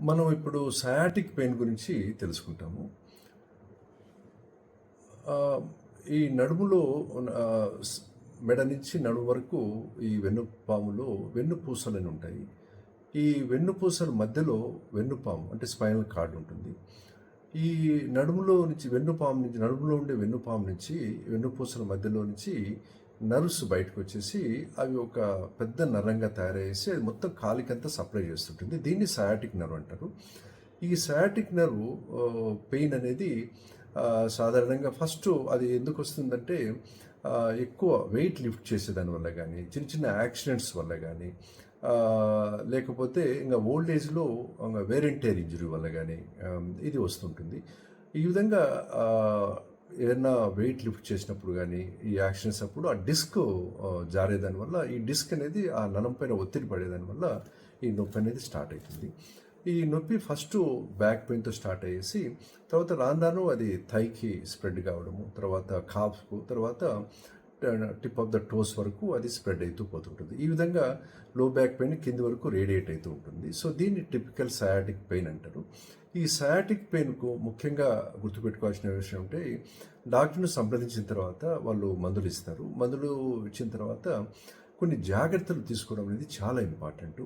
మనం ఇప్పుడు sciatic pain గురించి తెలుసుకుంటాము. ఈ నడుములో మెడ నుంచి నడుము వరకు ఈ వెన్నుపాములో వెన్నుపూసలని ఉంటాయి. ఈ వెన్నుపూసల మధ్యలో వెన్నుపాము అంటే స్పైనల్ కార్డ్ ఉంటుంది. ఈ నడుములో నుంచి వెన్నుపాము నుంచి నడుములో ఉండే వెన్నుపాము నుంచి వెన్నుపూసల మధ్యలో నుంచి నర్వ్స్ బయటకు వచ్చేసి అవి ఒక పెద్ద నరంగా తయారయ్యేసి అది మొత్తం కాలికంతా సప్లై చేస్తుంటుంది. దీన్ని సయాటిక్ నర్వ్ అంటారు. ఈ సయాటిక్ నర్వ్ పెయిన్ అనేది సాధారణంగా ఫస్ట్ అది ఎందుకు వస్తుందంటే ఎక్కువ వెయిట్ లిఫ్ట్ చేసేదాని వల్ల కానీ చిన్న చిన్న యాక్సిడెంట్స్ వల్ల కానీ లేకపోతే ఇంకా ఓల్డ్ ఏజ్లో వేరెంటేర్ ఇంజరీ వల్ల కానీ ఇది వస్తుంటుంది. ఈ విధంగా ఏదైనా వెయిట్ లిఫ్ట్ చేసినప్పుడు కానీ ఈ యాక్షన్స్ అప్పుడు ఆ డిస్క్ జారేదాని వల్ల ఈ డిస్క్ అనేది ఆ నరం పైన ఒత్తిడి పడేదాని వల్ల ఈ నొప్పి అనేది స్టార్ట్ అవుతుంది ఈ నొప్పి ఫస్ట్ బ్యాక్ పెయిన్తో స్టార్ట్ అయ్యేసి తర్వాత రాను రాను అది థైకి స్ప్రెడ్ కావడము తర్వాత కాఫ్కు తర్వాత టిప్ ఆఫ్ ద టోస్ వరకు అది స్ప్రెడ్ అవుతూ పోతుంటుంది. ఈ విధంగా లో బ్యాక్ పెయిన్ కింది వరకు రేడియేట్ అవుతూ ఉంటుంది. సో దీన్ని టిపికల్ సయాటిక్ పెయిన్ అంటారు. ఈ సయాటిక్ పెయిన్కు ముఖ్యంగా గుర్తుపెట్టుకోవాల్సిన విషయం అంటే డాక్టర్ను సంప్రదించిన తర్వాత వాళ్ళు మందులు ఇస్తారు. మందులు ఇచ్చిన తర్వాత కొన్ని జాగ్రత్తలు తీసుకోవడం అనేది చాలా ఇంపార్టెంట్.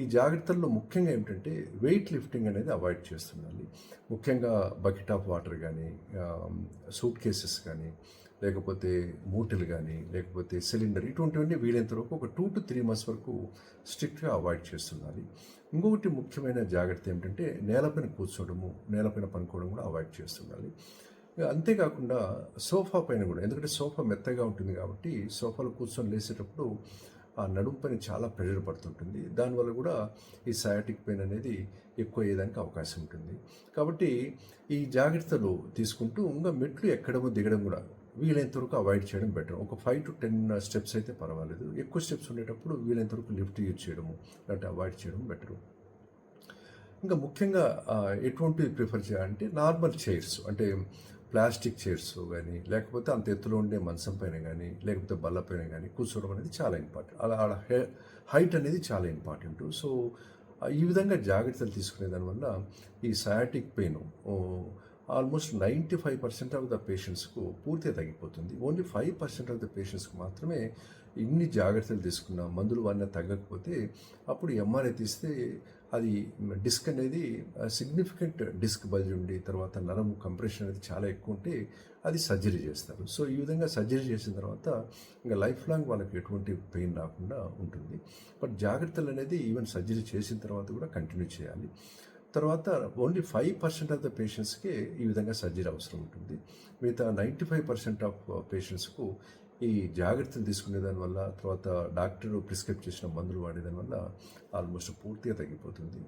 ఈ జాగ్రత్తల్లో ముఖ్యంగా ఏమిటంటే వెయిట్ లిఫ్టింగ్ అనేది అవాయిడ్ చేస్తుండాలి. ముఖ్యంగా బకెట్ ఆఫ్ వాటర్ కానీ సూట్ కేసెస్ కానీ లేకపోతే మూటలు కానీ లేకపోతే సిలిండర్ ఇటువంటివన్నీ వీలైనంత వరకు ఒక టూ టు త్రీ మంత్స్ వరకు స్ట్రిక్ట్గా అవాయిడ్ చేస్తుండాలి ఇంకొకటి ముఖ్యమైన జాగ్రత్త ఏమిటంటే నేలపైన కూర్చోవడము నేలపైన పనుకోవడం కూడా అవాయిడ్ చేస్తుండాలి అంతేకాకుండా సోఫా పైన కూడా ఎందుకంటే సోఫా మెత్తగా ఉంటుంది కాబట్టి సోఫాలో కూర్చొని లేసేటప్పుడు ఆ నడుము పైన చాలా ప్రెషర్ పడుతుంటుంది. దానివల్ల కూడా ఈ సయాటిక్ పెయిన్ అనేది ఎక్కువ అయ్యేదానికి అవకాశం ఉంటుంది. కాబట్టి ఈ జాగ్రత్తలు తీసుకుంటూ ఇంకా మెట్లు ఎక్కడము దిగడం కూడా వీలైనంత వరకు అవాయిడ్ చేయడం బెటర్. ఒక ఫైవ్ టు టెన్ స్టెప్స్ అయితే పర్వాలేదు. ఎక్కువ స్టెప్స్ ఉండేటప్పుడు వీలైనంత వరకు లిఫ్ట్ యూజ్ చేయడము లేదంటే అవాయిడ్ చేయడం బెటరు. ఇంకా ముఖ్యంగా ఎటువంటివి ప్రిఫర్ చేయాలంటే నార్మల్ చైర్స్ అంటే ప్లాస్టిక్ చైర్స్ కానీ లేకపోతే అంత ఎత్తులో ఉండే మంచం పైన కానీ లేకపోతే బల్ల పైన కానీ కూర్చోవడం అనేది చాలా ఇంపార్టెంట్. అలా హైట్ అనేది చాలా ఇంపార్టెంట్. సో ఈ విధంగా జాగ్రత్తలు తీసుకునే దానివల్ల ఈ sciatic pain almost ninety five percent of the పేషెంట్స్కు పూర్తిగా తగ్గిపోతుంది. Only five percent of the పేషెంట్స్కి మాత్రమే ఇన్ని జాగ్రత్తలు తీసుకున్న మందులు వాడిన తగ్గకపోతే అప్పుడు ఎంఆర్ఐ తీస్తే అది డిస్క్ అనేది సిగ్నిఫికెంట్ డిస్క్ బల్జ్ ఉండి తర్వాత నరం కంప్రెషన్ అనేది చాలా ఎక్కువ ఉంటే అది సర్జరీ చేస్తారు. సో ఈ విధంగా సర్జరీ చేసిన తర్వాత ఇంకా లైఫ్ లాంగ్ వాళ్ళకి ఎటువంటి పెయిన్ రాకుండా ఉంటుంది. బట్ జాగ్రత్తలు అనేది ఈవెన్ సర్జరీ చేసిన తర్వాత కూడా కంటిన్యూ చేయాలి. తర్వాత only five percent of the పేషెంట్స్కి ఈ విధంగా సర్జరీ అవసరం ఉంటుంది. మిగతా నైంటీ ఫైవ్ పర్సెంట్ ఆఫ్ పేషెంట్స్కు ఈ జాగ్రత్తలు తీసుకునే దానివల్ల తర్వాత డాక్టర్ ప్రిస్క్రైబ్ చేసిన మందులు వాడేదాని వల్ల ఆల్మోస్ట్ పూర్తిగా తగ్గిపోతుంది.